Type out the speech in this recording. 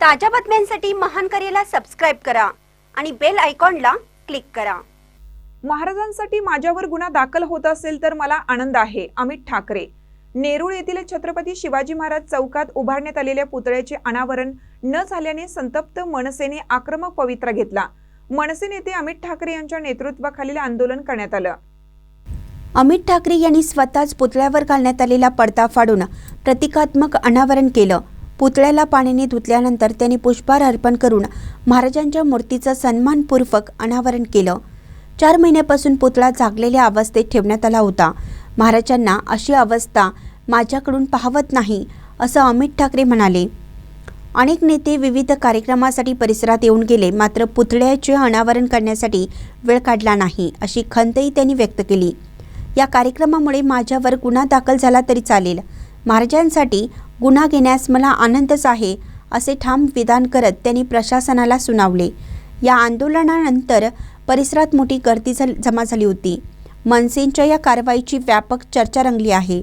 ताज्या बातम्यांसाठी महान करेला सबस्क्राईब करा आणि बेल आयकॉनला क्लिक करा. महाराजांसाठी माझ्यावर गुन्हा दाखल होत असेल तर मला आनंद आहे. अमित ठाकरे. नेरूळ येथील छत्रपती शिवाजी महाराज चौकात उभारण्यात आलेल्या पुतळ्याचे अनावरण न झाल्याने संतप्त मनसेने आक्रमक पवित्रा घेतला. मनसे नेते अमित ठाकरे यांच्या नेतृत्वाखालील आंदोलन करण्यात आलं. अमित ठाकरे यांनी स्वतःच पुतळ्यावर घालण्यात आलेला पडदा फाडून प्रतिकात्मक अनावरण केलं. पुतळ्याला पाण्याने धुतल्यानंतर त्यांनी पुष्पहार अर्पण करून महाराजांच्या मूर्तीचं सन्मानपूर्वक अनावरण केलं. चार महिन्यापासून पुतळा जागलेल्या अवस्थेत ठेवण्यात आला होता. महाराजांना अशी अवस्था माझ्याकडून पाहवत नाही असं अमित ठाकरे म्हणाले. अनेक नेते विविध कार्यक्रमासाठी परिसरात येऊन गेले मात्र पुतळ्याचे अनावरण करण्यासाठी वेळ काढला नाही अशी खंतही त्यांनी व्यक्त केली. या कार्यक्रमामुळे माझ्यावर गुन्हा दाखल झाला तरी चालेल. महाराजांसाठी गुन्हा घेण्यास मला आनंदच आहे असे ठाम विधान करत त्यांनी प्रशासनाला सुनावले. या आंदोलनानंतर परिसरात मोठी गर्दी जमा झाली होती. मनसेंच्या या कारवाईची व्यापक चर्चा रंगली आहे.